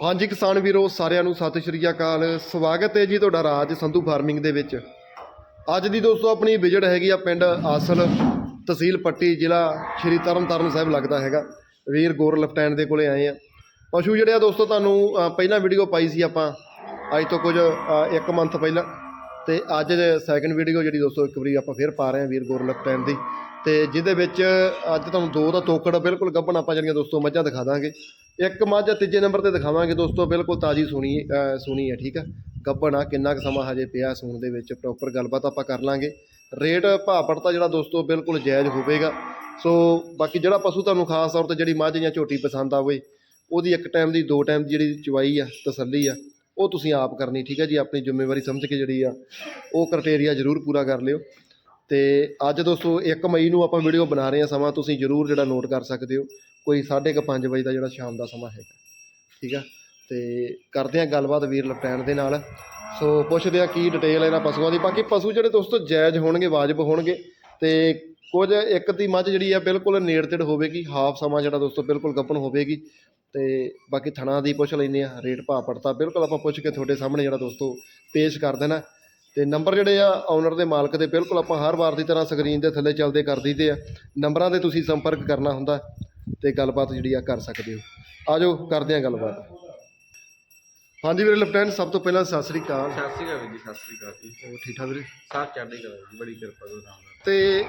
ਹਾਂਜੀ ਕਿਸਾਨ ਵੀਰੋ ਸਾਰਿਆਂ ਨੂੰ ਸਤਿ ਸ਼੍ਰੀ ਅਕਾਲ। ਸਵਾਗਤ ਹੈ ਜੀ ਤੁਹਾਡਾ ਰਾਜ ਸੰਧੂ ਫਾਰਮਿੰਗ ਦੇ ਵਿੱਚ। ਅੱਜ ਦੀ ਦੋਸਤੋ ਆਪਣੀ ਵਿਜਿਟ ਹੈਗੀ ਆ ਪਿੰਡ ਆਸਲ ਤਹਿਸੀਲ ਪੱਟੀ ਜ਼ਿਲ੍ਹਾ ਸ਼੍ਰੀ ਤਰਨਤਾਰਨ ਸਾਹਿਬ ਲੱਗਦਾ ਹੈਗਾ। ਵੀਰ ਗੋਰ ਲੈਫਟੈਂਟ ਦੇ ਕੋਲੇ ਆਏ ਆ। ਪਸ਼ੂ ਜਿਹੜੇ ਆ ਦੋਸਤੋ ਤੁਹਾਨੂੰ ਪਹਿਲਾਂ ਵੀਡੀਓ ਪਾਈ ਸੀ ਆਪਾਂ। ਅੱਜ ਤੋਂ ਕੁਝ ਅ, ਇੱਕ ਮੰਥ ਪਹਿਲਾਂ। ਤੇ ਅੱਜ ਸੈਕੰਡ ਵੀਡੀਓ ਜਿਹੜੀ ਦੋਸਤੋ ਇੱਕ ਵਾਰੀ ਆਪਾਂ ਫੇਰ ਪਾ ਰਹੇ ਹਾਂ ਵੀਰ ਗੋਰ ਲੈਫਟੈਂਟ ਦੀ। ਤੇ ਜਿਹਦੇ ਵਿੱਚ ਅੱਜ ਤੁਹਾਨੂੰ ਦੋ ਦਾ ਤੋਕੜ ਬਿਲਕੁਲ ਗੱਭਣ ਆਪਾਂ ਜਿਹੜੀਆਂ ਦੋਸਤੋ ਮੱਝਾਂ ਦਿਖਾ ਦਾਂਗੇ। ਇੱਕ ਮੱਝ ਤੀਜੇ ਨੰਬਰ ਤੇ ਦਿਖਾਵਾਂਗੇ ਦੋਸਤੋ, ਬਿਲਕੁਲ ਤਾਜੀ ਸੂਣੀ ਸੂਣੀ ਹੈ, ਠੀਕ ਆ? ਗੱਭਣ ਆ ਕਿੰਨਾ ਕੁ ਸਮਾਂ ਹਜੇ ਪਿਆ ਸੂਣ ਦੇ ਵਿੱਚ ਪ੍ਰੋਪਰ ਗੱਲਬਾਤ ਆਪਾਂ ਕਰ ਲਾਂਗੇ। ਰੇਟ ਭਾਅ ਪੜਤਾ ਜਿਹੜਾ ਦੋਸਤੋ, ਬਿਲਕੁਲ ਜਾਇਜ਼ ਹੋਵੇਗਾ। ਸੋ ਬਾਕੀ ਜਿਹੜਾ ਪਸ਼ੂ ਤੁਹਾਨੂੰ ਖਾਸ ਤੌਰ ਤੇ ਜਿਹੜੀ ਮੱਝ ਜਾਂ ਝੋਟੀ ਪਸੰਦ ਆਵੇ ਉਹਦੀ ਇੱਕ ਟਾਈਮ ਦੀ, ਦੋ ਟਾਈਮ ਦੀ ਜਿਹੜੀ ਚਵਾਈ ਆ, ਤਸੱਲੀ ਆ, ਉਹ ਤੁਸੀਂ ਆਪ ਕਰਨੀ, ਠੀਕ ਹੈ ਜੀ? ਆਪਣੀ ਜ਼ਿੰਮੇਵਾਰੀ ਸਮਝ ਕੇ ਜਿਹੜੀ ਆ, ਉਹ ਕ੍ਰਾਈਟੇਰੀਆ ਜ਼ਰੂਰ ਪੂਰਾ ਕਰ ਲਿਓ। ਤੇ ਅੱਜ ਦੋਸਤੋ 1 ਮਈ ਨੂੰ ਆਪਾਂ ਵੀਡੀਓ ਬਣਾ ਰਹੇ ਹਾਂ ਸਮਾਂ, ਤੁਸੀਂ ਜ਼ਰੂਰ ਜਿਹੜਾ ਨੋਟ ਕਰ ਸਕਦੇ ਹੋ। ਕੋਈ 5:30 ਵਜੇ ਦਾ ਜਿਹੜਾ ਸ਼ਾਮ ਦਾ ਸਮਾਂ ਹੈਗਾ। ਠੀਕ ਆ? ਤੇ ਕਰਦੇ ਹਾਂ ਗੱਲਬਾਤ ਵੀਰ ਲਪਟੈਣ ਦੇ ਨਾਲ। ਸੋ ਪੁੱਛਦੇ ਆ ਕੀ ਡਿਟੇਲ ਇਹਨਾਂ ਪਸ਼ੂਆਂ ਦੀ। ਬਾਕੀ ਪਸ਼ੂ ਜਿਹੜੇ ਦੋਸਤੋ ਜਾਇਜ਼ ਹੋਣਗੇ, ਵਾਜਬ ਹੋਣਗੇ। ਤੇ ਕੁਝ ਇੱਕ ਦੀ ਮੱਝ ਜਿਹੜੀ ਆ ਬਿਲਕੁਲ ਨੇੜ ਤੇੜ ਹੋਵੇਗੀ, ਹਾਫ ਸਮਾਂ ਜਿਹੜਾ ਦੋਸਤੋ ਬਿਲਕੁਲ ਗੱਪਣ ਹੋਵੇਗੀ। ਤੇ ਬਾਕੀ ਥਣਾ ਦੀ ਪੁੱਛ ਲੈਂਦੇ ਆ, ਰੇਟ ਭਾਅ ਪੜਤਾ। ਬਿਲਕੁਲ ਆਪਾਂ ਪੁੱਛ ਕੇ ਤੁਹਾਡੇ ਸਾਹਮਣੇ ਜਿਹੜਾ ਦੋਸਤੋ ਪੇਸ਼ ਕਰ ਦੇਣਾ। ਤੇ ਨੰਬਰ ਜਿਹੜੇ ਆ ਓਨਰ ਦੇ ਮਾਲਕ ਦੇ ਬਿਲਕੁਲ ਆਪਾਂ ਹਰ ਵਾਰ ਦੀ ਤਰ੍ਹਾਂ ਸਕਰੀਨ ਦੇ ਥੱਲੇ ਚੱਲਦੇ ਕਰ ਦਈਦੇ ਆ। ਨੰਬਰਾਂ ਤੇ ਤੁਸੀਂ ਸੰਪਰਕ ਕਰਨਾ ਹੁੰਦਾ। ਤੇ ਗੱਲਬਾਤ ਜਿਹੜੀ ਆ ਕਰ ਸਕਦੇ ਹੋ। ਆਜੋ ਕਰਦੇ ਆ ਗੱਲਬਾਤ। ਹਾਂਜੀ ਵੀਰੇ ਲੈਫਟੈਨੈਂਟ ਸਭ ਤੋਂ ਪਹਿਲਾਂ ਸਤਿ ਸ੍ਰੀ ਅਕਾਲ। ਸਤਿ ਸ਼੍ਰੀ ਅਕਾਲ ਵੀਰ ਜੀ ਸਤਿ ਸ਼੍ਰੀ ਅਕਾਲ ਜੀ। ਹੋਰ ਠੀਕ ਠਾਕ ਵੀਰੇ? ਸਾਹ ਚੜ੍ਹਦੀ ਕਲਾ ਜੀ ਬੜੀ ਕਿਰਪਾ ਗੁਰੂ ਨਾਮ ਦਾ ਤੇ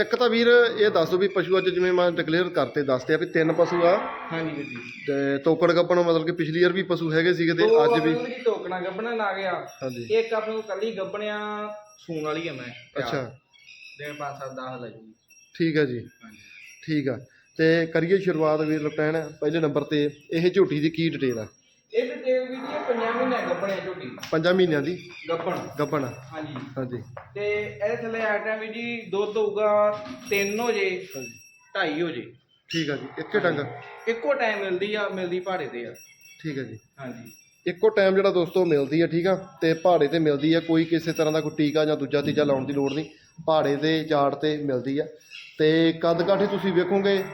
ਇੱਕ ਤਾਂ ਵੀਰ ਇਹ ਦੱਸ ਦਿਓ ਵੀ ਪਸ਼ੂ ਅੱਜ ਜਿਵੇਂ ਮੈਂ ਡਿਕਲੇਅਰ ਕਰਤੇ ਦੱਸਦੇ ਆ ਵੀ ਤਿੰਨ ਪਸ਼ੂ ਆ। ਹਾਂਜੀ ਵੀਰ ਜੀ। ਤੇ ਤੋਕੜ ਗੱਪਣ ਮਤਲਬ ਕਿ ਪਿਛਲੀ ਵਾਰ ਵੀ ਪਸ਼ੂ ਹੈਗੇ ਸੀਗੇ ਤੇ ਅੱਜ ਵੀ। ਆਪਣੇ ਜੀ ਟੋਕਣਾ ਗੱਬਣਾ ਲਾ ਗਿਆ। ਹਾਂਜੀ। ਇੱਕ ਆਪਣੇ ਕੋਲ ਕੱਲੀ ਗੱਬਣਿਆ ਸੂਣ ਵਾਲੀ ਆ ਮੈਂ ਅੱਛਾ। ਦਿਨ 5 7 10 ਲੈ ਜੀ। ਠੀਕ ਹੈ ਜੀ। ਹਾਂਜੀ। ਠੀਕ ਆ। ਤੇ ਕਰੀਏ ਸ਼ੁਰੂਆਤ ਵੀਰ ਲਪਟੈਨ ਪਹਿਲੇ ਨੰਬਰ ਤੇ ਇਹ ਝੋਟੀ ਦੀ ਕੀ ਡਿਟੇਲ ਆ? ਇਹ ਡਿਟੇਲ ਵੀ ਜੀ 5 ਮਹੀਨੇ ਗੱਬਣਿਆ ਝੋਟੀ। ਪੰਜਾਂ ਮਹੀਨਿਆਂ ਦੀ? ਗੱਬਣ ਗੱਪਣ ਹਾਂਜੀ। ਹਾਂਜੀ। ਤੇ ਇਹਦੇ ਥੱਲੇ ਆ ਟਾਈਮ ਵੀ ਜੀ ਦੁੱਧ ਹੋਊਗਾ 3 ਹੋ ਜੇ ਹਾਂਜੀ। 2.5 ਹੋ ਜੇ। ਠੀਕ ਆ ਜੀ ਇੱਕੇ ਡੰਗ ਇੱਕੋ ਟਾਈਮ ਮਿਲਦੀ ਆ ਮਿਲਦੀ ਭਾੜੇ ਤੇ ਆ। ਠੀਕ ਹੈ ਜੀ। ਹਾਂਜੀ। ਇੱਕੋ ਟਾਈਮ ਜਿਹੜਾ ਦੋਸਤੋ ਮਿਲਦੀ ਹੈ ਠੀਕ ਆ? ਤੇ ਪਹਾੜੇ ਤੇ ਮਿਲਦੀ ਹੈ ਕੋਈ ਕਿਸੇ ਤਰ੍ਹਾਂ ਦਾ ਕੋਈ ਟੀਕਾ ਜਾਂ ਦੂਜਾ ਤੀਜਾ ਲਾਉਣ ਦੀ ਲੋੜ ਨਹੀਂ। ਪਹਾੜੇ ਤੇ ਝਾੜ ਤੇ ਮਿਲਦੀ ਆ। ਤੇ ਕੱਦ ਕਾਠੀ ਤੁਸੀਂ ਵੇਖੋਗੇ?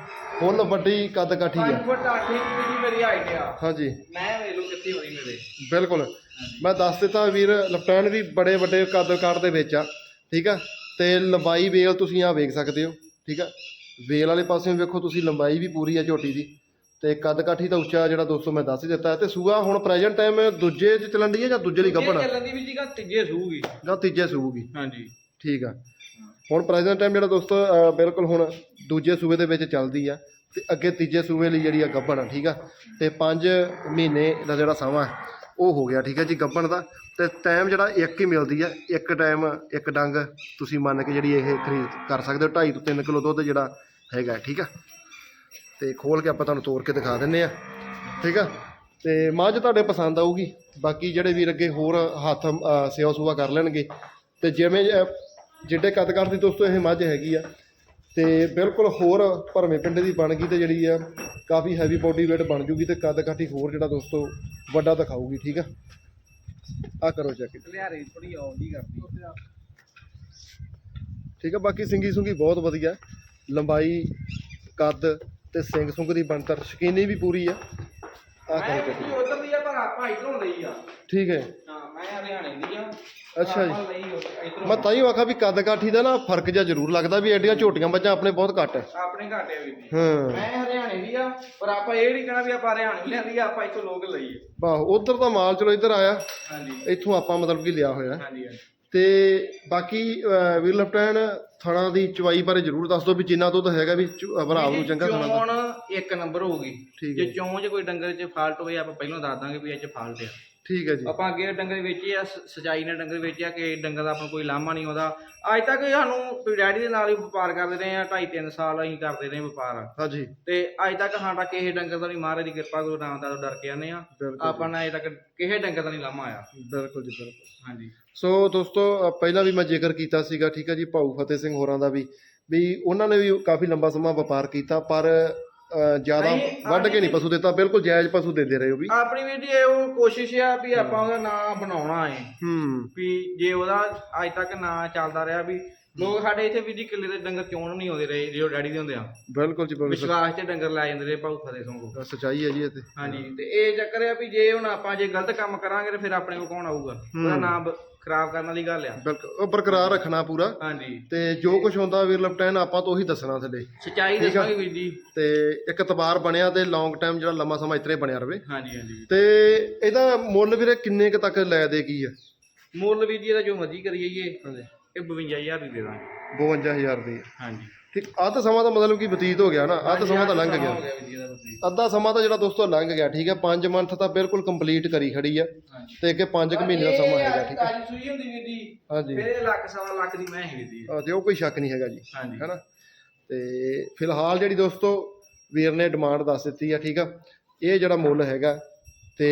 ਫੁੱਲ ਵੱਡੀ ਕੱਦ ਕਾਠੀ 5 ਆ ਫੁੱਟ 8 ਇੰਚ ਦੀ ਮੇਰੀ ਹਾਈਟ ਆ। ਹਾਂਜੀ। ਮੈਂ ਵੇਖ ਲਓ ਕਿੱਥੇ ਹੋਈ ਮੇਰੇ। ਬਿਲਕੁਲ। ਮੈਂ ਦੱਸ ਦਿੱਤਾ ਵੀਰ ਲਪਟੈਨ ਵੀ ਬੜੇ ਵੱਡੇ ਕੱਦ ਕਾਠ ਦੇ ਵਿੱਚ ਆ ਠੀਕ ਆ? ਤੇ ਲੰਬਾਈ ਵੇਲ ਤੁਸੀਂ ਆ ਵੇਖ ਸਕਦੇ ਹੋ ਠੀਕ ਆ? ਵੇਲ ਵਾਲੇ ਪਾਸਿਓਂ ਵੇਖੋ ਤੁਸੀਂ ਲੰਬਾਈ ਵੀ ਪੂਰੀ ਆ ਝੋਟੀ ਦੀ। ਤੇ ਕੱਦ ਕਾਠੀ ਦਾ ਉੱਚਾ ਜਿਹੜਾ ਦੋਸਤੋ ਮੈਂ ਦੱਸ ਹੀ ਦਿੱਤਾ। ਤੇ ਸੂਆ ਹੁਣ ਪ੍ਰੈਜ਼ੈਂਟ ਟਾਈਮ ਦੂਜੇ ਚ ਚੱਲਣ ਦੀ ਹੈ ਜਾਂ ਦੂਜੇ ਲਈ ਗੱਭਣ? ਚੱਲਣ ਦੀ ਵੀ ਜੀਗਾ ਤੀਜੇ ਸੂਗੀ। ਜਾਂ ਤੀਜੇ ਸੂਗੀ। ਹਾਂਜੀ। ਠੀਕ ਆ। ਹੁਣ ਪ੍ਰੈਜ਼ੈਂਟ ਟਾਈਮ ਜਿਹੜਾ ਦੋਸਤੋ ਬਿਲਕੁਲ ਹੁਣ ਦੂਜੇ ਸੂਬੇ ਦੇ ਵਿੱਚ ਚੱਲਦੀ ਆ ਤੇ ਅੱਗੇ ਤੀਜੇ ਸੂਬੇ ਲਈ ਜਿਹੜੀ ਆ ਗੱਭਣ ਆ, ਠੀਕ ਆ? ਤੇ 5 ਮਹੀਨੇ ਦਾ ਜਿਹੜਾ ਸਮਾਂ ਉਹ ਹੋ ਗਿਆ, ਠੀਕ ਹੈ ਜੀ ਗੱਭਣ ਦਾ। ਤੇ ਟਾਈਮ ਜਿਹੜਾ ਇੱਕ ਹੀ ਮਿਲਦੀ ਆ, ਇੱਕ ਟਾਈਮ ਇੱਕ ਡੰਗ ਤੁਸੀਂ ਮੰਨ ਕੇ ਜਿਹੜੀ ਇਹ ਖਰੀਦ ਕਰ ਸਕਦੇ ਹੋ 2.5 ਤੋਂ 3 ਕਿਲੋ ਦੁੱਧ ਜਿਹੜਾ ਹੈਗਾ, ਠੀਕ ਆ? ਤੇ ਖੋਲ ਕੇ ਆਪਾਂ ਤੁਹਾਨੂੰ ਤੋੜ ਕੇ ਦਿਖਾ ਦਿੰਨੇ ਆ, ਠੀਕ ਆ? ਤੇ ਮੱਝ ਤੁਹਾਡੇ ਪਸੰਦ ਆਊਗੀ, ਬਾਕੀ ਜਿਹੜੇ ਵੀਰ ਅੱਗੇ ਹੋਰ ਹੱਥ ਸੇਵਾ ਸੂਵਾ ਕਰ ਲੈਣਗੇ। ਤੇ ਜਿਵੇਂ ਜਿੱਡੇ ਕੱਦ ਕੱਦ ਦੀ ਦੋਸਤੋ ਇਹ ਮੱਝ ਹੈਗੀ ਆ। ਤੇ ਬਿਲਕੁਲ ਹੋਰ ਭਰਵੇਂ ਪਿੰਡੇ ਦੀ ਬਣ ਗਈ ਤੇ ਜਿਹੜੀ ਆ ਕਾਫੀ ਹੈਵੀ ਬੋਡੀ weight ਬਣ ਜੂਗੀ ਤੇ ਕੱਦ ਕਾਠੀ ਹੋਰ ਜਿਹੜਾ ਦੋਸਤੋ ਵੱਡਾ ਦਿਖਾਊਗੀ ਠੀਕ ਆ? ਆ ਕਰੋ ਚੈੱਕ ਲਿਆਰੇ ਥੋੜੀ ਆਉਂਦੀ ਕਰਦੀ। ਠੀਕ ਆ ਬਾਕੀ ਸਿੰਗੀ ਸੁੰਗੀ ਬਹੁਤ ਵਧੀਆ। ਲੰਬਾਈ ਕੱਦ ਤੇ ਸਿੰਘ ਸੁੰਗ ਦੀ ਬਣਤਰ ਸ਼ਕੀਨੀ ਵੀ ਪੂਰੀ ਆ। ਆ ਕਰੋ। ਵੀ ਉਧਰ ਦੀ ਆ ਪਰ ਆਪਾਂ ਇਧਰੋਂ ਲਈ ਆ। ਠੀਕ ਹੈ। ਹਾਂ ਮੈਂ ਹਰਿਆਣੇ ਦੀ। ਅੱਛਾ ਜੀ। ਇਧਰੋਂ ਮੈਂ ਤਾਂ ਹੀ ਆਖਾ ਵੀ ਕੱਦ ਕਾਠੀ ਦਾ ਨਾ ਫ਼ਰਕ ਜਿਹਾ ਜ਼ਰੂਰ ਲੱਗਦਾ ਵੀ ਐਡੀਆਂ ਝੋਟੀਆਂ ਬੱਚਾ ਆਪਣੇ ਬਹੁਤ ਘੱਟ ਹੈ ਆਪਣੇ ਘਾਟੇ ਵੀ ਦੀ ਹਾਂ। ਮੈਂ ਹਰਿਆਣੇ ਦੀ ਆ ਪਰ ਆਪਾਂ ਇਹ ਨਹੀਂ ਕਹਣਾ ਵੀ ਆਪਾਂ ਹਰਿਆਣੇ ਲਿਆਂਦੀ ਆ ਆਪਾਂ ਇੱਥੋਂ ਲੋਕ ਲਈ ਆ। ਵਾਹ ਉਧਰ ਦਾ ਮਾਲ ਚਲੋ ਇੱਧਰ ਆਇਆ। ਹਾਂਜੀ। ਇੱਥੋਂ ਆਪਾਂ ਮਤਲਬ ਕਿ ਲਿਆ ਹੋਇਆ। ਹਾਂਜੀ ਹਾਂਜੀ। ਤੇ ਬਾਕੀ ਅਹ, ਵੀਰ ਲੈਫਟੈਨ ਥਣਾ ਦੀ ਚਵਾਈ ਬਾਰੇ ਜ਼ਰੂਰ ਦੱਸ ਦਿਓ ਵੀ ਜਿੰਨਾ ਦੁੱਧ ਹੈਗਾ ਵੀ ਭਰਾਵ ਨੂੰ ਚੰਗਾ ਥਣਾ ਦਾ ਚੋਣ ਇੱਕ ਨੰਬਰ ਹੋਊਗੀ। ਠੀਕ ਜੇ ਹੈ ਚੋਣ 'ਚ ਕੋਈ ਡੰਗਰ 'ਚ ਫਾਲਟ ਹੋਵੇ ਆਪਾਂ ਪਹਿਲਾਂ ਦੱਸ ਦਾਂਗੇ ਵੀ ਇਹ 'ਚ ਫਾਲਟ ਆ। ਠੀਕ ਹੈ ਜੀ। ਆਪਾਂ ਅੱਗੇ ਡੰਗਰ ਵੇਚੇ ਆ ਸ- ਸਚਾਈ ਨਾਲ ਡੰਗਰ ਵੇਚਿਆ ਕਿ ਡੰਗਰ ਦਾ ਆਪਾਂ ਨੂੰ ਕੋਈ ਲਾਮਾ ਨਹੀਂ ਆਉਂਦਾ। ਅੱਜ ਤੱਕ ਸਾਨੂੰ ਡੈਡੀ ਦੇ ਨਾਲ ਹੀ ਵਪਾਰ ਕਰਦੇ ਰਹੇ ਆ 2.5 3 ਸਾਲ ਅਸੀਂ ਕਰਦੇ ਰਹੇ ਵਪਾਰ। ਹਾਂਜੀ। ਤੇ ਅੱਜ ਤੱਕ ਸਾਡਾ ਕਿਸੇ ਡੰਗਰ ਦਾ ਨਹੀਂ ਮਹਾਰਾਜ ਦੀ ਕਿਰਪਾ ਗੁਰੂ ਨਾਨਕ ਦਾ ਡਰ ਕੇ ਆਨੇ ਆ ਬਿਲਕੁਲ ਆਪਾਂ ਨੇ ਅਜੇ ਤੱਕ ਕਿਸੇ ਡੰਗਰ ਦਾ ਨਹੀਂ ਲਾਮਾ ਆਇਆ। ਬਿਲਕੁਲ ਜੀ ਬਿਲਕੁਲ। ਹਾਂਜੀ। ਸੋ ਦੋਸਤੋ ਅ, ਪਹਿਲਾਂ ਵੀ ਮੈਂ ਜ਼ਿਕਰ ਕੀਤਾ ਸੀਗਾ ਠੀਕ ਹੈ ਜੀ ਭਾਊ ਫਤਿਹ ਸਿੰਘ ਹੋਰਾਂ ਦਾ ਵੀ ਵੀ ਉਹਨਾਂ ਨੇ ਵੀ ਕਾਫੀ ਲੰਬਾ ਸਮਾਂ ਵਪਾਰ ਕੀਤਾ ਪਰ ਜ਼ਿਆਦਾ ਵੱਢ ਕੇ ਨਹੀਂ ਪਸ਼ੂ ਦਿੱਤਾ ਬਿਲਕੁਲ ਜਾਇਜ਼ ਪਸ਼ੂ ਦਿੰਦੇ ਰਹੇ ਉਹ ਵੀ। ਆਪਣੀ ਵੀ ਜੀ ਉਹ ਕੋਸ਼ਿਸ਼ ਆ ਵੀ ਆਪਾਂ ਉਹਦਾ ਨਾਂ ਬਣਾਉਣਾ ਹੈ ਹੂੰ। ਵੀ ਜੇ ਉਹਦਾ ਅੱਜ ਤੱਕ ਨਾਂ ਚੱਲਦਾ ਰਿਹਾ ਵੀ ਲੋਕ ਸਾਡੇ ਇੱਥੇ ਵੀ ਜੀ ਕਿੱਲੇ ਦੇ ਡੰਗਰ ਚੋਣ ਨਹੀਂ ਆਉਂਦੇ ਰਹੇ ਜਿਹੜੇ ਡੈਡੀ ਦੇ ਹੁੰਦੇ ਆ। ਬਿਲਕੁਲ ਜੀ ਬਿਲਕੁਲ। ਵਿਸ਼ਵਾਸ ਤੇ ਡੰਗਰ ਲੈ ਜਾਂਦੇ ਰਹੇ ਭਾਊ ਫਤੇ ਸੰਗੋ ਸਚਾਈ ਹੈ ਜੀ ਇਹ ਤੇ। ਹਾਂਜੀ ਤੇ ਇਹ ਚੱਕਰ ਆ ਵੀ ਜੇ ਹੁਣ ਆਪਾਂ ਜੇ ਗਲਤ ਕੰਮ ਕਰਾਂਗੇ ਤੇ ਫਿਰ ਆਪਣੇ ਕੋਲ ਕੌਣ ਆਊਗਾ? ਉਹਦਾ ਨਾਮ ਖਰਾਬ ਕਰਨ ਵਾਲੀ ਗੱਲ ਆ। ਬਿਲਕੁਲ ਉਹ ਬਰਕਰਾਰ ਰੱਖਣਾ ਪੂਰਾ। ਹਾਂਜੀ। ਤੇ ਜੋ ਕੁਝ ਹੁੰਦਾ ਵੀਰ ਲਪਟੈਨ ਆਪਾਂ ਤੋਂ ਉਹੀ ਦੱਸਣਾ ਥੱਲੇ। ਸਚਾਈ ਦੱਸਾਂਗੇ ਵੀਰ ਜੀ। ਤੇ ਇੱਕ ਤਬਾਰ ਬਣਿਆ ਤੇ ਲੌਂਗ ਟਾਈਮ ਜਿਹੜਾ ਲੰਮਾ ਸਮਾਂ ਇਤਰੇ ਬਣਿਆ ਰਵੇ। ਹਾਂਜੀ ਹਾਂਜੀ। ਤੇ ਇਹਦਾ ਮੁੱਲ ਵੀਰੇ ਕਿੰਨੇ ਕ ਤੱਕ ਲੈ ਦੇਗੀ ਆ? ਮੁੱਲ ਵੀਰ ਜੀ ਇਹਦਾ ਜੋ ਮਰਜ਼ੀ ਕਰੀ ਜਾਈਏ ਹਾਂਜੀ। ਇਹ 52000 ਦੀ ਦੇ ਦਾਂਗੇ। 52000 ਦੀ। ਹਾਂਜੀ। ਠੀਕ ਅੱਧ ਸਮਾਂ ਤਾਂ ਮਤਲਬ ਕਿ ਬਤੀਤ ਹੋ ਗਿਆ ਨਾ ਅੱਧ ਸਮਾਂ ਤਾਂ ਲੰਘ ਗਿਆ। ਵੀਰ ਜੀ। ਅੱਧਾ ਸਮਾਂ ਤਾਂ ਜਿਹੜਾ ਦੋਸਤੋ ਲੰਘ ਗਿਆ ਠੀਕ ਹੈ 5 ਮੰਥ ਤਾਂ ਬਿਲਕੁਲ ਕੰਪਲੀਟ ਕਰੀ ਖੜੀ ਆ। ਹਾਂਜੀ। ਤੇ ਅੱਗੇ 5 ਕੁ ਮਹੀਨੇ ਦਾ ਸਮਾਂ ਹੈਗਾ ਠੀਕ ਹੈ। ਤਾਜੀ ਸੂਈ ਹੁੰਦੀ ਵੀਰ ਜੀ। ਹਾਂਜੀ। ਫਿਰ ਇਹ ਲੱਖ ਸਵਾ ਲੱਖ ਦੀ ਮੈਂ ਹੀ ਜੀ ਆ, ਤੇ ਉਹ ਕੋਈ ਸ਼ੱਕ ਨਹੀਂ ਹੈਗਾ ਜੀ ਹਾਂਜੀ। ਹੈਨਾ? ਤੇ ਫਿਲਹਾਲ ਜਿਹੜੀ ਦੋਸਤੋ ਵੀਰ ਨੇ ਡਿਮਾਂਡ ਦੱਸ ਦਿੱਤੀ ਆ ਠੀਕ ਆ ਇਹ ਜਿਹੜਾ ਮੁੱਲ ਹੈਗਾ ਤੇ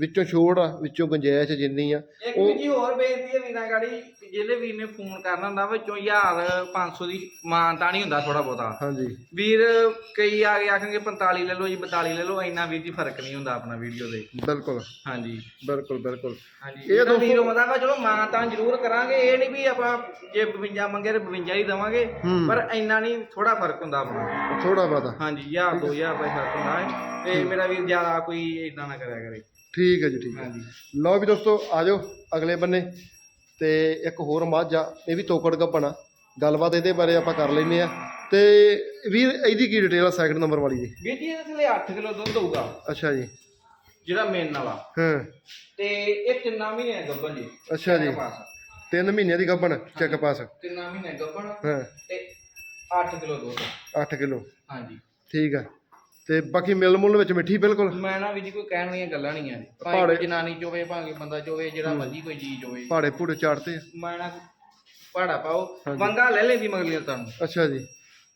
ਵਿੱਚੋਂ ਛੋੜ ਆ ਵਿੱਚੋਂ ਗੁੰਜਾਇਸ਼ ਜਿੰਨੀ ਆ ਇੱਕ ਵੀ ਜੀ ਹੋਰ ਬੇਨਤੀ ਹੈ ਵੀਰਾਂ ਗਾੜੀ ਕਿ ਜਿਹੜੇ ਵੀਰ ਨੇ ਫੋਨ ਕਰਨਾ ਹੁੰਦਾ ਵਿੱਚੋਂ 1000 500 ਦੀ ਮਾਨਤਾ ਨਹੀਂ ਹੁੰਦਾ ਥੋੜਾ ਬਹੁਤਾ। ਹਾਂਜੀ। ਵੀਰ ਕਈ ਆ ਕੇ ਆਖਣਗੇ 45 ਲੈ ਲਓ ਜੀ 42 ਲੈ ਲਓ ਇੰਨਾ ਵੀਰ ਜੀ ਫ਼ਰਕ ਨਹੀਂ ਹੁੰਦਾ ਆਪਣਾ ਵੀਡੀਓ ਦੇ ਬਿਲਕੁਲ। ਹਾਂਜੀ। ਬਿਲਕੁਲ ਬਿਲਕੁਲ। ਹਾਂਜੀ। ਇਹ ਤਾਂ ਵੀਰ ਹੁੰਦਾ ਵਾ ਚਲੋ ਮਾਨਤਾ ਜ਼ਰੂਰ ਕਰਾਂਗੇ ਇਹ ਨਹੀਂ ਵੀ ਆਪਾਂ ਜੇ 52 ਮੰਗੇ ਤੇ 52 ਹੀ ਦਵਾਂਗੇ। ਪਰ ਇੰਨਾ ਨਹੀਂ ਥੋੜਾ ਫ਼ਰਕ ਹੁੰਦਾ ਆਪਣਾ। ਥੋੜਾ ਬਾਤਾ ਹਾਂਜੀ 1000 2000 ਦਾ ਹੀ ਫ਼ਰਕ ਹੁੰਦਾ ਹੈ। ਤੇ ਮੇਰਾ ਵੀਰ ਜ਼ਿਆਦਾ ਕੋਈ ਇਦਾਂ ਨਾ ਕਰਿਆ ਕਰੇ। ਠੀਕ ਹੈ ਜੀ ਠੀਕ ਹੈ। ਹਾਂਜੀ। ਲਓ ਵੀ ਦੋਸਤੋ ਆ ਜਾਓ ਅਗਲੇ ਬੰਨੇ ਤੇ ਇੱਕ ਹੋਰ ਮੱਝ ਇਹ ਵੀ ਤੋਕੜ ਗੱਪਣਾ ਗੱਲਬਾਤ ਇਹਦੇ ਬਾਰੇ ਆਪਾਂ ਕਰ ਲੈਨੇ ਆ ਤੇ ਵੀਰ ਇਹਦੀ ਕੀ ਡਿਟੇਲ ਆ ਸੈਕਿੰਡ ਨੰਬਰ ਵਾਲੀ ਦੀ? ਵੀਰ ਜੀ ਇਹਦੇ ਥੱਲੇ 8 ਕਿਲੋ ਦੁੱਧ ਹੋਊਗਾ। ਅੱਛਾ ਜੀ। ਜਿਹੜਾ ਮੇਨ ਵਾਲਾ। ਹਾਂ। ਤੇ ਇਹ ਤਿੰਨਾਂ ਮਹੀਨੇ ਗੱਭਣ ਜੀ। ਅੱਛਾ ਜੀ। ਤਿੰਨ ਮਹੀਨਿਆਂ ਦੀ ਗੱਭਣ ਚੈੱਕ ਪਾਸ ਤਿੰਨਾਂ ਮਹੀਨੇ ਗੱਭਣ ਹਾਂ। ਤੇ 8 ਕਿਲੋ ਦੁੱਧ। 8 ਕਿਲੋ। ਹਾਂਜੀ। ਠੀਕ ਆ। ਤੇ ਬਾਕੀ ਮਿਲ ਮੁੱਲ ਵਿੱਚ ਮਿੱਠੀ ਬਿਲਕੁਲ। ਮੈਂ ਨਾ ਵੀ ਜੀ ਕੋਈ ਕਹਿਣ ਵਾਲੀਆਂ ਗੱਲਾਂ ਨਹੀਂ ਆ। ਜਨਾਨੀ ਚੋਵੇ ਭਾਵੇਂ ਬੰਦਾ ਚੋਵੇ ਜਿਹੜਾ ਮਰਜ਼ੀ ਕੋਈ ਚੀਜ਼ ਹੋਵੇ ਪਹਾੜੇ ਭੂੜੇ ਚਾੜਤੇ ਮੈਂ ਨਾ ਪਹਾੜਾ ਪਾਓ ਹਾਂਜੀ। ਵੰਗਾ ਲੈ ਲੈਂਦੀ ਮਗਲੀਆਂ ਤੁਹਾਨੂੰ ਅੱਛਾ ਜੀ।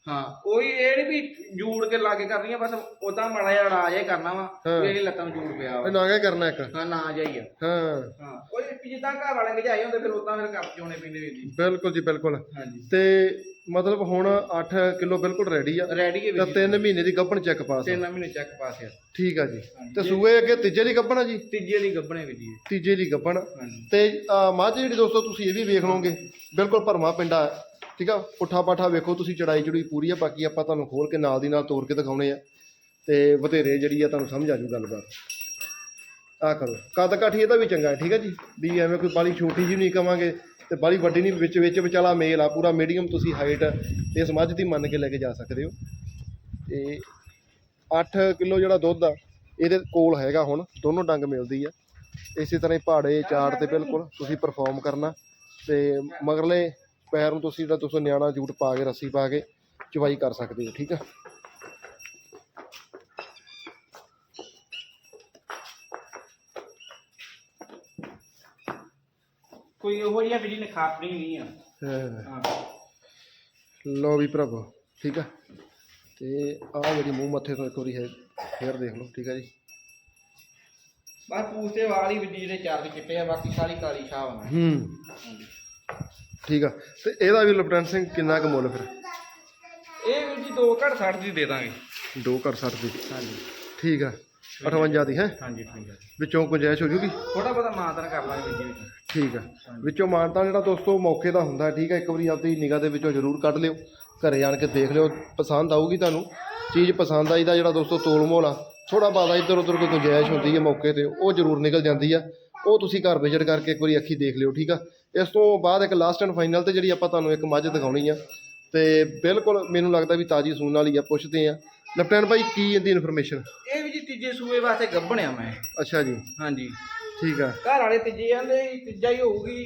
ਹਾਂ ਕੋਈ ਇਹ ਨਹੀਂ ਵੀ ਜੂੜ ਕੇ ਲਾਗੇ ਕਰਨੀਆਂ ਬਸ ਉਦਾਂ ਮਾੜਾ ਜਿਹਾ ਅੜਾ ਜਿਹਾ ਕਰਨਾ ਵਾ ਹਾਂ। ਵੀ ਇਹ ਲੱਤਾਂ ਨੂੰ ਜੂੜ ਪਿਆ ਇਹ ਵਾ ਨਾ ਕਿਆ ਕਰਨਾ ਇੱਕ। ਹਾਂ ਨਾ ਜਾਈਆ ਹਾਂ। ਹਾਂ ਵੀ ਜਿੱਦਾਂ ਘਰ ਵਾਲੇ ਗਜਾਏ ਹੁੰਦੇ ਫਿਰ ਉਦਾਂ ਫਿਰ ਕੱਪ ਚੋਣੇ ਪੈਂਦੇ ਵੀਰ ਜੀ। ਬਿਲਕੁਲ ਜੀ ਬਿਲਕੁਲ। ਹਾਂਜੀ। ਤੇ ਮਤਲਬ ਹੁਣ 8 ਕਿਲੋ ਬਿਲਕੁਲ ਰੈਡੀ ਆ। ਰੈਡੀ ਹੈ ਤਾਂ ਵੀਰ ਜੀ। 3 ਮਹੀਨੇ ਦੀ ਗੱਭਣ ਚੈੱਕ ਪਾਸ ਆ। ਤਿੰਨ ਮਹੀਨੇ ਚੱਕ ਪਾਸ ਆ। ਠੀਕ ਆ ਜੀ। ਤੇ ਸੂਏ ਅੱਗੇ ਤੀਜੇ ਦੀ ਗੱਭਣ ਆ ਜੀ? ਤੀਜੇ ਦੀ ਗੱਭਣੇ ਵੀਰ ਜੀ। ਤੀਜੇ ਦੀ ਗੱਭਣ। ਹਾਂਜੀ। ਤੇ ਅਹ, ਮੱਝ ਜਿਹੜੀ ਦੋਸਤੋ ਤੁਸੀਂ ਇਹ ਵੀ ਵੇਖ ਲਓਗੇ ਬਿਲਕੁਲ ਭਰਮਾ ਪਿੰਡਾ ਹੈ। ਠੀਕ ਆ? ਪੁੱਠਾ ਪਾਠਾ ਵੇਖੋ ਤੁਸੀਂ ਚੜਾਈ ਚੜੂਈ ਪੂਰੀ ਆ। ਬਾਕੀ ਆਪਾਂ ਤੁਹਾਨੂੰ ਖੋਲ ਕੇ ਨਾਲ ਦੀ ਨਾਲ ਤੋੜ ਕੇ ਦਿਖਾਉਣੇ ਆ। ਤੇ ਵਧੇਰੇ ਜਿਹੜੀ ਆ ਤੁਹਾਨੂੰ ਸਮਝ ਆ ਜੂ ਗੱਲਬਾਤ। ਆ ਕਰੋ। ਕੱਦ ਕਾਠੀ ਇਹਦਾ ਵੀ ਚੰਗਾ ਠੀਕ ਹੈ ਜੀ? ਵੀ ਐਵੇਂ ਕੋਈ ਬਾਲੀ ਛੋਟੀ ਜਿਹੀ ਨਹੀਂ ਕਵਾਂਗੇ ਤੇ ਬਾਲੀ ਵੱਡੀ ਨਹੀਂ, ਵਿੱਚ ਵਿੱਚ ਵਿਚਾਲਾ ਮੇਲ ਆ, ਪੂਰਾ ਮੀਡੀਅਮ ਤੁਸੀਂ ਹਾਈਟ ਇਸ ਮੱਝ ਦੀ ਮੰਨ ਕੇ ਲੈ ਕੇ ਜਾ ਸਕਦੇ ਹੋ। ਤੇ 8 ਕਿਲੋ ਜਿਹੜਾ ਦੁੱਧ ਆ, ਇਹਦੇ ਕੋਲ ਹੈਗਾ ਹੁਣ, ਦੋਨੋਂ ਡੰਗ ਮਿਲਦੀ ਆ। ਇਸੇ ਤਰ੍ਹਾਂ ਹੀ ਪਹਾੜੇ ਚਾੜ ਤੇ ਬਿਲਕੁਲ ਤੁਸੀਂ ਪਰਫਾਰਮ ਕਰਨਾ। ਤੇ ਮਗਰਲੇ ਪੈਰ ਨੂੰ ਤੁਸੀਂ ਜਿਹੜਾ ਤੁਸੀਂ ਨਿਆਣਾ ਜੂਟ ਪਾ ਕੇ, ਰੱਸੀ ਪਾ ਕੇ ਚਵਾਈ ਕਰ ਸਕਦੇ ਹੋ, ਠੀਕ ਆ? ਕੋਈ ਉਹੋ ਜਿਹਾ ਵੀਰ ਜੀ ਨੇ ਖਾਪਣੀ ਨਹੀਂ ਆ। ਹਾਂ। ਹਾਂ। ਲਓ ਵੀ ਭਰਾਵੋ ਠੀਕ ਆ? ਤੇ ਆਹ ਜਿਹੜੀ ਮੂੰਹ ਮੱਥੇ ਤੋਂ ਇੱਕ ਵਾਰੀ ਹੈ ਫੇਰ ਦੇਖ ਲਓ ਠੀਕ ਆ ਜੀ? ਬਸ ਪੂਛ ਤੇ ਵਾਲ ਹੀ ਵੀਰ ਜੀ ਜਿਹੜੇ ਚਾਰ ਚਿੱਟੇ ਆ ਬਾਕੀ ਸਾਰੀ ਕਾਲੀ ਛਾਹ ਆ ਹੂੰ। ਠੀਕ ਆ। ਤੇ ਇਹਦਾ ਵੀ ਲਪਟਨ ਸਿੰਘ ਕਿੰਨਾ ਕੁ ਮੁੱਲ ਫਿਰ? ਇਹ ਵੀਰ ਜੀ 2 ਘੜ 60 ਦੀ ਦੇ ਦਾਂਗੇ। 2 ਕਰ 60 ਦੀ। ਹਾਂਜੀ। ਠੀਕ ਆ। 58 ਦੀ ਹੈ? ਹਾਂਜੀ ਠੀਕ ਹੈ ਵਿੱਚੋਂ ਗੁੰਜਾਇਸ਼ ਹੋ ਜੂਗੀ? ਥੋੜਾ ਬਹੁਤਾ ਮਾਤਰਾ ਕਰ ਲਾਂਗੇ ਵੀਰ ਜੀ ਵਿੱਚ। ਠੀਕ ਆ ਵਿੱਚੋਂ ਮਾਨਤਾ ਜਿਹੜਾ ਦੋਸਤੋ ਮੌਕੇ ਦਾ ਹੁੰਦਾ ਠੀਕ ਆ ਇੱਕ ਵਾਰੀ ਆਪਦੀ ਨਿਗਾਹ ਦੇ ਵਿੱਚੋਂ ਜ਼ਰੂਰ ਕੱਢ ਲਿਓ। ਘਰੇ ਆਣ ਕੇ ਦੇਖ ਲਿਓ ਪਸੰਦ ਆਊਗੀ ਤੁਹਾਨੂੰ। ਚੀਜ਼ ਪਸੰਦ ਆਈ ਦਾ ਜਿਹੜਾ ਦੋਸਤੋ ਤੋਲ ਮੋਲ ਆ ਥੋੜਾ ਬਾਦਾ ਇੱਧਰ ਉੱਧਰ ਕੋਈ ਗੁੰਜਾਇਸ਼ ਹੁੰਦੀ ਹੈ ਮੌਕੇ ਤੇ ਉਹ ਜ਼ਰੂਰ ਨਿਕਲ ਜਾਂਦੀ ਆ। ਉਹ ਤੁਸੀਂ ਘਰ ਵਿਜ਼ਿਟ ਕਰਕੇ ਇੱਕ ਵਾਰੀ ਅੱਖੀ ਦੇਖ ਲਿਓ ਠੀਕ ਆ। ਇਸ ਤੋਂ ਬਾਅਦ ਇੱਕ ਲਾਸਟ ਐਂਡ ਫਾਈਨਲ ਤੇ ਜਿਹੜੀ ਆਪਾਂ ਤੁਹਾਨੂੰ ਇੱਕ ਮੱਝ ਦਿਖਾਉਣੀ ਆ ਤੇ ਬਿਲਕੁਲ ਮੈਨੂੰ ਲੱਗਦਾ ਵੀ ਤਾਜੀ ਸੂਣ ਵਾਲੀ ਆ ਪੁੱਛਦੇ ਆ। ਲੈਫਟੈਨੈਂਟ ਭਾਈ ਕੀ ਇਹਦੀ ਇਨਫੋਰਮੇਸ਼ਨ ਇਹ ਵੀ ਜੀ ਤੀਜੇ ਸੂਏ ਵਾਸਤੇ ਗੱਭਣਿਆ ਮੈਂ। ਅੱਛਾ ਜੀ। ਹਾਂਜੀ। ਠੀਕ ਆ। ਘਰ ਵਾਲੇ ਤੀਜੇ ਜਾਂਦੇ ਤੀਜਾ ਹੀ ਹੋਊਗੀ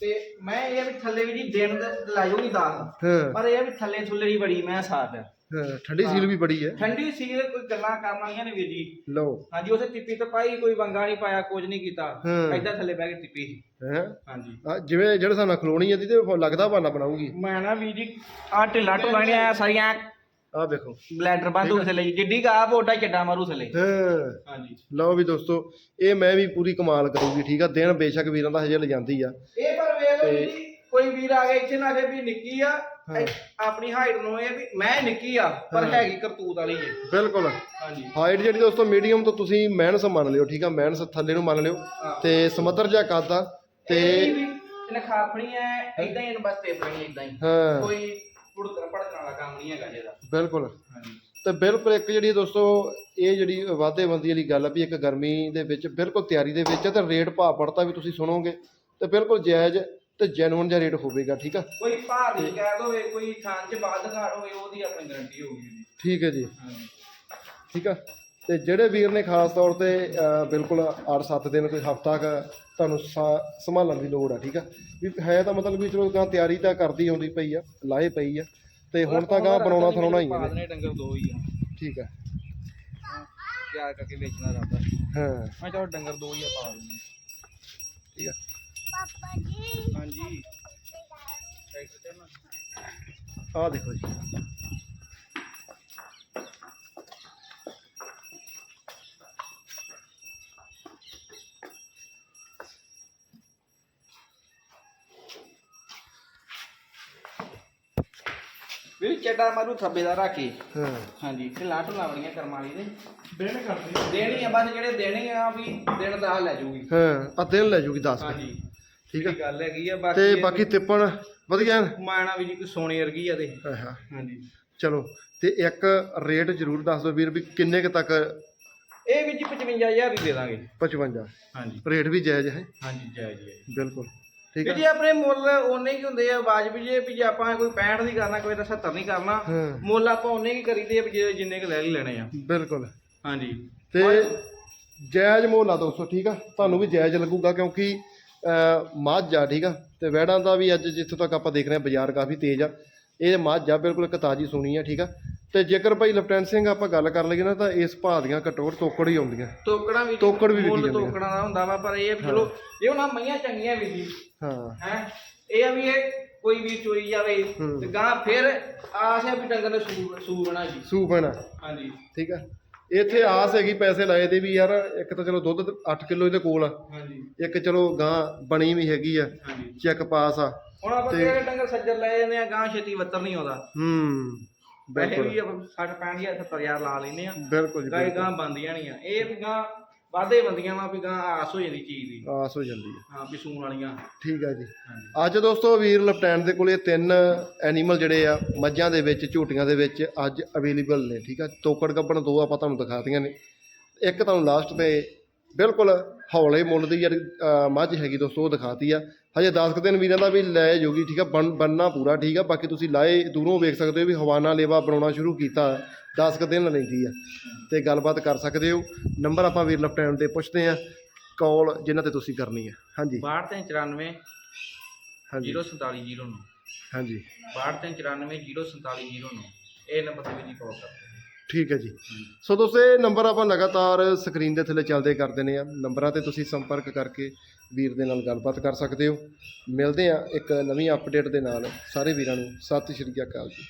ਤੇ ਮੈਂ ਇਹ ਵੀ ਥੱਲੇ ਵੀ ਜੀ ਦਿਨ ਲੈ ਜਾਊਗੀ ਦਾਸ ਹਾਂ। ਪਰ ਇਹ ਵੀ ਥੱਲੇ ਥੁੱਲੇ ਦੀ ਬੜੀ ਮੈਂ ਸਾਥ ਹਾਂ, ਠੰਡੀ ਸੀਲ ਵੀ ਬੜੀ ਹੈ ਠੰਡੀ ਸੀਲ ਕੋਈ ਗੱਲਾਂ ਕਰਨ ਵਾਲੀਆਂ ਨੇ ਵੀਰ ਜੀ। ਲਓ। ਹਾਂਜੀ ਉਥੇ ਟਿੱਪੀ ਤਾਂ ਪਾਈ ਕੋਈ ਵੰਗਾ ਨਹੀਂ ਪਾਇਆ ਕੁਝ ਨਹੀਂ ਕੀਤਾ। ਹਾਂ। ਐਦਾਂ ਥੱਲੇ ਬਹਿ ਕੇ ਟਿੱਪੀ। ਹੈ? ਹਾਂਜੀ। ਜਿਵੇਂ ਜਿਹੜੇ ਸਾਨੂੰ ਖਲੋਣੀ ਆ ਦੀ ਤੇ ਲੱਗਦਾ ਬਾਨਾ ਬਣਾਉਗੀ ਮੈਂ ਨਾ ਵੀਰ ਜੀ ਆ ਢਿੱਲਾ ਢੁੱਲਾ ਨਹੀਂ ਆਇਆ ਸਾਰੀਆਂ ਆ ਵੇਖੋ ਬਲੈਡਰ ਬੰਦ ਹੋ ਥੱਲੇ ਜਿੱਡੀ ਕਾ ਪੋਟਾ ਚੱਡਾ ਮਾਰੂ ਥੱਲੇ। ਹਾਂ। ਹਾਂਜੀ। ਲਓ ਵੀ ਦੋਸਤੋ ਇਹ ਮੈਂ ਵੀ ਪੂਰੀ ਕਮਾਲ ਕਰੂਗੀ ਠੀਕ ਆ? ਦਿਨ ਬੇਸ਼ੱਕ ਵੀਰਾਂ ਦਾ ਹਜੇ ਲਿਜਾਂਦੀ ਆ। ਇਹ ਪਰ ਵੇਖ ਲਓ ਜੀ ਕੋਈ ਵੀਰ ਆ ਗਿਆ ਇੱਥੇ ਨਾ ਕੇ ਵੀ ਨਿੱਕੀ ਆ ਇਹ ਆਪਣੀ ਹਾਈਟ ਨੂੰ ਇਹ ਵੀ ਮੈਂ ਨਿੱਕੀ ਆ ਪਰ ਹੈਗੀ ਕਰਤੂਤ ਵਾਲੀ ਏ ਬਿਲਕੁਲ। ਹਾਂਜੀ। ਹਾਈਟ ਜਿਹੜੀ ਦੋਸਤੋ ਮੀਡੀਅਮ ਤੋਂ ਤੁਸੀਂ ਮੈਨਸ ਮੰਨ ਲਿਓ ਠੀਕ ਆ? ਮੈਨਸ ਥੱਲੇ ਨੂੰ ਮੰਨ ਲਿਓ। ਤੇ ਸਮੁੰਦਰ ਜਿਹਾ ਕੱਦ ਤੇ ਇਹ ਵੀ ਇਹਨੇ ਖਾਪਣੀ ਐ ਇਦਾਂ ਹੀ ਇਹਨੂੰ ਬਸ ਟੇਪਣੀ ਇਦਾਂ ਹੀ। ਹਾਂ। ਕੋਈ ਪੁੜਕਣ ਭੜਕਣ ਵਾਲਾ ਕੰਮ ਨਹੀਂ ਹੈਗਾ ਇਹਦਾ। ਬਿਲਕੁਲ। ਹਾਂਜੀ। ਤੇ ਬਿਲਕੁਲ ਇੱਕ ਜਿਹੜੀ ਦੋਸਤੋ ਇਹ ਜਿਹੜੀ ਵਾਧੇ ਬੰਦੀ ਵਾਲੀ ਗੱਲ ਆ ਵੀ ਇੱਕ ਗਰਮੀ ਦੇ ਵਿੱਚ ਬਿਲਕੁਲ ਤਿਆਰੀ ਦੇ ਵਿੱਚ ਆ ਤੇ ਰੇਟ ਭਾਅ ਪੜਤਾ ਵੀ ਤੁਸੀਂ ਸੁਣੋਗੇ। ਤੇ ਬਿਲਕੁਲ ਜਾਇਜ਼ ਤੇ ਜੈਨੂਇਨ ਜਿਹਾ ਰੇਟ ਹੋਵੇਗਾ ਠੀਕ ਆ? ਕੋਈ ਭਾਰ ਦੀ ਸ਼ਿਕਾਇਤ ਹੋਵੇ ਕੋਈ ਥਾਂ 'ਚ ਬਾਦ ਘਾੜ ਹੋਵੇ ਉਹਦੀ ਆਪਣੀ ਗਾਰੰਟੀ ਹੋਊਗੀ। ਜੀ ਠੀਕ ਹੈ ਜੀ। ਹਾਂਜੀ। ਠੀਕ ਆ? ਤੇ ਜਿਹੜੇ ਵੀਰ ਨੇ ਖਾਸ ਤੌਰ ਤੇ ਬਿਲਕੁਲ 8-7 ਦਿਨ ਕੋਈ ਹਫਤਾ ਕ ਤੁਹਾਨੂੰ ਸੰਭਾਲਣ ਦੀ ਲੋੜ ਆ ਠੀਕ ਆ? ਵੀ ਹੈ ਤਾਂ ਮਤਲਬ ਵੀ ਚਲੋ ਗਾਂ ਤਿਆਰੀ ਤਾਂ ਕਰਦੀ ਆਉਂਦੀ ਪਈ ਆ ਲਾਹੇ ਪਈ ਆ ਤੇ ਹੁਣ ਤਾਂ ਗਾਂ ਬਣਾਉਣਾ ਥਰਾਉਣਾ ਹੀ ਆ। ਦੇਣੇ ਡੰਗਰ ਦੋ ਹੀ ਆ। ਠੀਕ ਆ। ਤਿਆਰ ਕਰਕੇ ਵੇਚਣਾ ਰੱਦਾ ਹਾਂ। ਮੈਂ ਚਲੋ ਡੰਗਰ ਦੋ ਹੀ ਆ ਪਾ ਦਿੰਦੇ ਠੀਕ ਆ। ਪਾਪਾ ਜੀ। ਹਾਂਜੀ। ਤੇ ਨਾ ਆਹ ਦੇਖੋ ਜੀ। ਵੀ ਚੱਡਾ ਮਾਰੂ ਥੱਬੇ ਦਾ ਰੱਖੇ ਹਾਂ। ਹਾਂਜੀ ਢਿੱਲਾ ਢੁੱਲਾ ਬੜੀਆਂ ਕਰਮਾਂ ਵਾਲੀ ਦੇ। ਦੇਣ ਕਰਦੇ। ਦੇਣੀ ਆ ਬਸ ਜਿਹੜੇ ਦੇਣੇ ਆ ਵੀ ਦਿਨ ਦਾ ਲੈ ਜੂਗੀ। ਹਾਂ ਆ ਦਿਨ ਲੈ ਜੂਗੀ 10 ਹਾਂਜੀ। ਠੀਕ ਆ। ਇਹ ਗੱਲ ਹੈਗੀ ਆ ਬਾਕੀ ਤੇ ਬਾਕੀ ਤਿੱਪਣ ਵਧੀਆ? ਮਾਣਾ ਵੀ ਜੀ ਕੋਈ ਸੋਨੇ ਵਰਗੀ ਆ ਤੇ। ਆਹਾ ਹਾਂਜੀ। ਚਲੋ ਤੇ ਇੱਕ ਰੇਟ ਜ਼ਰੂਰ ਦੱਸ ਦਿਓ ਵੀਰ ਵੀ ਕਿੰਨੇ ਕੁ ਤੱਕ ਇਹ ਵੀ ਜੀ 55000 ਹੀ ਦੇ ਦਾਂਗੇ। 55 ਹਾਂਜੀ। ਰੇਟ ਵੀ ਜਾਇਜ਼ ਹੈ। ਹਾਂਜੀ ਜਾਇਜ਼ ਜੀ ਬਿਲਕੁਲ। ਠੀਕ ਹੈ ਜੀ ਆਪਣੇ ਮੁੱਲ ਉਹਨੇ ਕੀ ਹੁੰਦੇ ਆ ਵਾਜਬ ਜੇ ਵੀ ਜੇ ਆਪਾਂ ਕੋਈ 65 ਦੀ ਕਰਨਾ ਕੋਈ ਤਾਂ 70 ਨਹੀਂ ਕਰਨਾ ਹਾਂ। ਮੁੱਲ ਆਪਾਂ ਉਹਨੇ ਕੀ ਕਰੀਦੇ ਆ ਵੀ ਜੇ ਜਿੰਨੇ ਕੁ ਲੈ ਹੀ ਲੈਣੇ ਆ। ਬਿਲਕੁਲ। ਹਾਂਜੀ। ਤੇ ਜਾਇਜ਼ ਮੁੱਲ ਆ ਦੋਸਤੋ ਠੀਕ ਆ? ਤੁਹਾਨੂੰ ਵੀ ਜਾਇਜ਼ ਲੱਗੂਗਾ ਕਿਉਂਕਿ ਅਹ, ਮੱਝ ਆ ਠੀਕ ਆ? ਤੇ ਵੈੜਾਂ ਦਾ ਵੀ ਅੱਜ ਜਿੱਥੋਂ ਤੱਕ ਆਪਾਂ ਦੇਖ ਰਹੇ ਹਾਂ ਬਾਜ਼ਾਰ ਕਾਫੀ ਤੇਜ਼ ਆ। ਇਹ ਮੱਝ ਆ ਬਿਲਕੁਲ ਇੱਕ ਤਾਜੀ ਸੁਣੀ ਆ ਠੀਕ ਆ? ਤੇ ਜੇਕਰ ਭਾਈ ਲੈਫਟੈਨੈਂਟ ਸਿੰਘ ਆਪਾਂ ਗੱਲ ਕਰ ਲਈਏ ਨਾ ਤਾਂ ਇਸ ਭਾਅ ਦੀਆਂ ਘੱਟ ਤੋਕੜ ਹੀ ਆਉਂਦੀਆਂ। ਤੋਕੜਾਂ ਵੀ ਤੋਕੜ ਵੀ ਵਿਕੀ ਮੁੱਲ। ਤੋਕੜਾਂ ਦਾ ਹੁੰਦਾ ਵਾ ਪਰ ਇਹ ਆ ਵੀ ਚਲੋ ਇਹ ਉਹਨਾਂ ਮਈਆਂ ਚੰਗੀਆਂ ਵੀ ਜੀ ਹਾਂ। ਹੈ? ਇਹ ਆ ਵੀ ਇਹ ਕੋਈ ਵੀ ਚੋਈ ਜਾਵੇ ਹੂੰ। ਤੇ ਗਾਂ ਫਿਰ ਆਸ ਹੈ ਵੀ ਡੰਗਰ ਨੇ ਸੂ ਸੂ ਬਣਾ ਜੀ। ਸੂ ਪੈਣਾ ਹਾਂਜੀ। ਠੀਕ ਆ। ਇੱਥੇ ਆਸ ਹੈਗੀ ਪੈਸੇ ਲਾਏ ਦੇ ਵੀ ਯਾਰ ਇੱਕ ਤਾਂ ਚਲੋ ਦੁੱਧ 8 ਕਿਲੋ ਇਹਦੇ ਕੋਲ ਆ। ਹਾਂਜੀ। ਇੱਕ ਚਲੋ ਗਾਂ ਬਣੀ ਵੀ ਹੈਗੀ ਆ ਹਾਂਜੀ। ਚੈੱਕ ਪਾਸ ਆ। ਹੁਣ ਆਪਾਂ ਤੇ- ਕਿਹੜੇ ਡੰਗਰ ਸੱਜਰ ਲੈ ਜਾਂਦੇ ਆ ਗਾਂ ਛੇਤੀ ਵੱਤਰ ਨਹੀਂ ਆਉਂਦਾ। ਹੂੰ ਵੈਸੇ ਬਿਲਕੁਲ। ਵੀ ਆਪਾਂ 60 65 70000 ਲਾ ਲੈਨੇ ਆ। ਬਿਲਕੁਲ ਜੀ ਗਾਂ ਬਿਲਕੁਲ। ਗਾਂ ਆ। ਇਹ ਵੀ ਗਾਂ ਵਾਧੇ ਬੰਦੀਆਂ ਵਾ ਵੀ ਗਾਂ ਆਸ ਹੋ ਜਾਂਦੀ ਚੀਜ਼ ਦੀ। ਆਸ ਹੋ ਜਾਂਦੀ ਹੈ। ਹਾਂ ਵੀ ਸੂਣ ਵਾਲੀਆਂ। ਠੀਕ ਆ ਜੀ। ਹਾਂਜੀ। ਅੱਜ ਦੋਸਤੋ ਵੀਰ ਲੈਫਟੈਂਟ ਦੇ ਕੋਲੇ ਤਿੰਨ ਐਨੀਮਲ ਜਿਹੜੇ ਆ ਮੱਝਾਂ ਦੇ ਵਿੱਚ ਝੂਟੀਆਂ ਦੇ ਵਿੱਚ ਅੱਜ ਅਵੇਲੇਬਲ ਨੇ ਠੀਕ ਆ? ਤੋਕੜ ਗੱਬਣ ਦੋ ਆਪਾਂ ਤੁਹਾਨੂੰ ਦਿਖਾਤੀਆਂ ਨੇ। ਇੱਕ ਤੁਹਾਨੂੰ ਲਾਸਟ ਤੇ ਬਿਲਕੁਲ ਹੌਲੇ ਮੁੱਲ ਦੀ ਜਿਹੜੀ ਮੱਝ ਹੈਗੀ ਦੋਸਤੋ ਉਹ ਦਿਖਾਤੀ ਆ। ਹਜੇ 10 ਕੁ ਦਿਨ ਵੀਰਾਂ ਦਾ ਵੀ ਲੈ ਜੋਗੀ ਠੀਕ ਆ? ਬਣਨਾ ਪੂਰਾ ਠੀਕ ਆ? ਬਾਕੀ ਤੁਸੀਂ ਲਾਏ ਦੂਰੋਂ ਵੇਖ ਸਕਦੇ ਹੋ ਵੀ ਹਵਾਨਾ ਲੇਵਾ ਬਣਾਉਣਾ ਸ਼ੁਰੂ ਕੀਤਾ। 10 ਕੁ ਦਿਨ ਲੈਂਦੀ ਆ ਤੇ ਗੱਲਬਾਤ ਕਰ ਸਕਦੇ ਹੋ। ਨੰਬਰ ਆਪਾਂ ਵੀਰ ਲੈਫਟੈਂਟ ਤੇ ਪੁੱਛਦੇ ਆ। ਕਾਲ ਜਿਨ੍ਹਾਂ ਤੇ ਤੁਸੀਂ ਕਰਨੀ ਆ। ਹਾਂਜੀ। 6294 ਹਾਂਜੀ। 04709 ਹਾਂਜੀ। 6294 04709 ਇਹ ਨੰਬਰ ਤੇ ਵੀ ਜੀ ਕਾਲ ਕਰਦੇ ਠੀਕ ਹੈ ਜੀ। ਸੋ ਦੋਸਤੋ ਇਹ ਨੰਬਰ ਆਪਾਂ ਲਗਾਤਾਰ ਸਕਰੀਨ ਦੇ ਥੱਲੇ ਚੱਲਦੇ ਕਰਦੇ ਨੇ ਆ। ਨੰਬਰਾਂ ਤੇ ਤੁਸੀਂ ਸੰਪਰਕ ਕਰਕੇ ਵੀਰ ਦੇ ਨਾਲ ਗੱਲਬਾਤ ਕਰ ਸਕਦੇ ਹੋ। ਮਿਲਦੇ ਆ ਇੱਕ ਨਵੀਂ ਅਪਡੇਟ ਦੇ ਨਾਲ। ਸਾਰੇ ਵੀਰਾਂ ਨੂੰ ਸਤਿ ਸ਼੍ਰੀ ਅਕਾਲ ਜੀ।